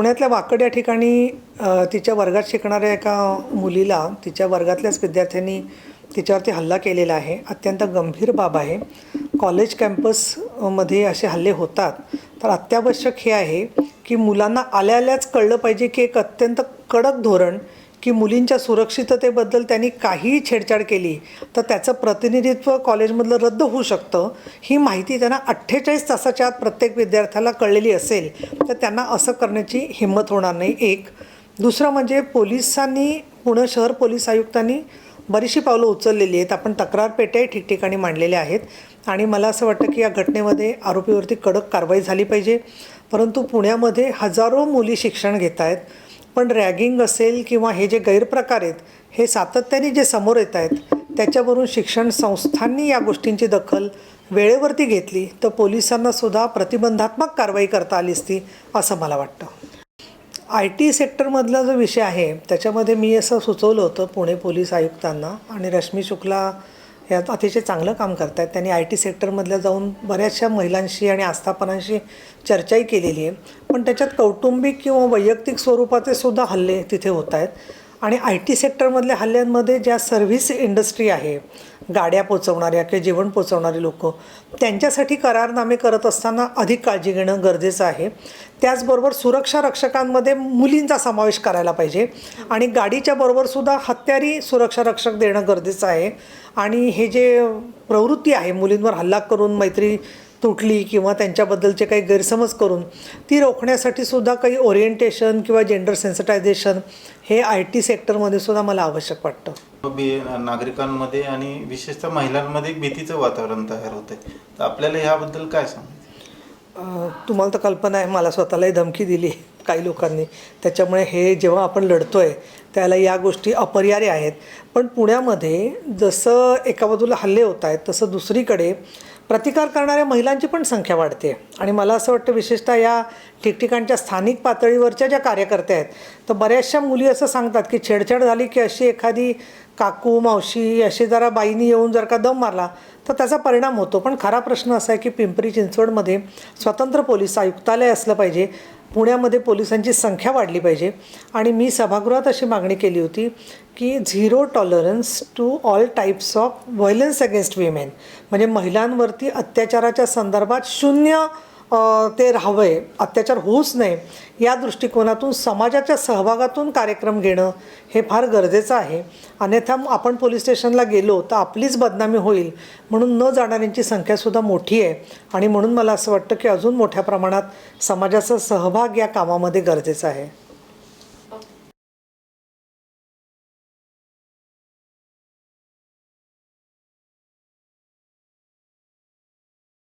पुण्यातल्या वाकड या ठिकाणी तिच्या वर्गात शिकणाऱ्या एका मुलीला तिच्या वर्गातल्याच विद्यार्थ्यांनी तिच्यावरती हल्ला केलेला आहे. अत्यंत गंभीर बाब आहे. कॉलेज कॅम्पसमध्ये असे हल्ले होतात. तर अत्यावश्यक हे आहे की मुलांना आल्या आल्याच कळलं पाहिजे की एक अत्यंत कडक धोरण की मुलींच्या सुरक्षिततेबद्दल त्यांनी काहीही छेडछाड केली तर त्याचं प्रतिनिधित्व कॉलेजमधलं रद्द होऊ शकतं ही माहिती त्यांना अठ्ठेचाळीस तासाच्या आत प्रत्येक विद्यार्थ्याला कळलेली असेल तर त्यांना असं करण्याची हिंमत होणार नाही. एक. दुसरं म्हणजे पोलिसांनी पुणे शहर पोलीस आयुक्तांनी बरीचशी पावलं उचललेली आहेत. आपण तक्रार पेट्याही ठिकठिकाणी मांडलेल्या आहेत. आणि मला असं वाटतं की या घटनेमध्ये आरोपीवरती कडक कारवाई झाली पाहिजे. परंतु पुण्यामध्ये हजारो मुली शिक्षण घेत आहेत पण रॅगिंग असेल किंवा हे जे गैरप्रकार आहेत हे सातत्याने जे समोर येत आहेत त्याच्यावरून शिक्षण संस्थांनी या गोष्टींची दखल वेळेवरती घेतली तर पोलिसांना सुद्धा प्रतिबंधात्मक कारवाई करता आली असती असं मला वाटतं. आय टी सेक्टरमधला जो विषय आहे त्याच्यामध्ये मी असं सुचवलं होतं पुणे पोलीस आयुक्तांना आणि रश्मी शुक्ला यात अतिशय चांगलं काम करत आहेत त्यांनी आय टी सेक्टरमधल्या जाऊन बऱ्याचशा महिलांशी आणि आस्थापनांशी चर्चाही केलेली आहे. पण त्याच्यात कौटुंबिक किंवा वैयक्तिक स्वरूपाचे सुद्धा हल्ले तिथे होत आहेत आणि आय टी सेक्टरमधल्या हल्ल्यांमध्ये ज्या सर्व्हिस इंडस्ट्री आहे गाड्या पोचवणाऱ्या किंवा जेवण पोचवणारे लोक त्यांच्यासाठी करारनामे करत असताना अधिक काळजी घेणं गरजेचं आहे. त्याचबरोबर सुरक्षा रक्षकांमध्ये मुलींचा समावेश करायला पाहिजे आणि गाडीच्या बरोबरसुद्धा हत्यारी सुरक्षा रक्षक देणं गरजेचं आहे. आणि हे जे प्रवृत्ती आहे मुलींवर हल्ला करून मैत्री तुटली किंवा त्यांच्याबद्दलचे काही गैरसमज करून ती रोखण्यासाठी सुद्धा काही ओरिएंटेशन किंवा जेंडर सेन्सिटायझेशन हे आय टी सेक्टरमध्ये सुद्धा मला आवश्यक वाटतं. बी नागरिकांमध्ये आणि विशेषतः महिलांमध्ये भीतीचं वातावरण तयार होतंय. तर आपल्याला ह्याबद्दल काय सांग तुम्हाला तर कल्पना आहे मला स्वतःलाही धमकी दिली काही लोकांनी. त्याच्यामुळे हे जेव्हा आपण लढतो आहे त्याला या गोष्टी अपरिहार्य आहेत. पण पुण्यामध्ये जसं एका बाजूला हल्ले होत आहेत तसं दुसरीकडे प्रतिकार करणाऱ्या महिलांची पण संख्या वाढते. आणि मला असं वाटतं विशेषतः या ठिकठिकाणच्या स्थानिक पातळीवरच्या ज्या कार्यकर्त्या आहेत तर बऱ्याचशा मुली असं सांगतात की छेडछाड झाली की अशी एखादी काकू मावशी अशी जरा बाईनी येऊन जर का दम मारला तर त्याचा परिणाम होतो. पण खरा प्रश्न असा आहे की पिंपरी चिंचवडमध्ये स्वतंत्र पोलीस आयुक्तालय असलं पाहिजे. पुण्यामध्ये पोलिसांची संख्या वाढली पाहिजे. आणि मी सभागृहात अशी मागणी केली होती की zero tolerance to all types of violence against women. म्हणजे महिलांवरती अत्याचाराच्या संदर्भात शून्य ते राहावं आहे अत्याचार होऊच नये या दृष्टिकोनातून समाजाच्या सहभागातून कार्यक्रम घेणं हे फार गरजेचं आहे. अन्यथा आपण पोलीस स्टेशनला गेलो तर आपलीच बदनामी होईल म्हणून न जाणाऱ्यांची संख्यासुद्धा मोठी आहे. आणि म्हणून मला असं वाटतं की अजून मोठ्या प्रमाणात समाजाचा सहभाग या कामामध्ये गरजेचा आहे.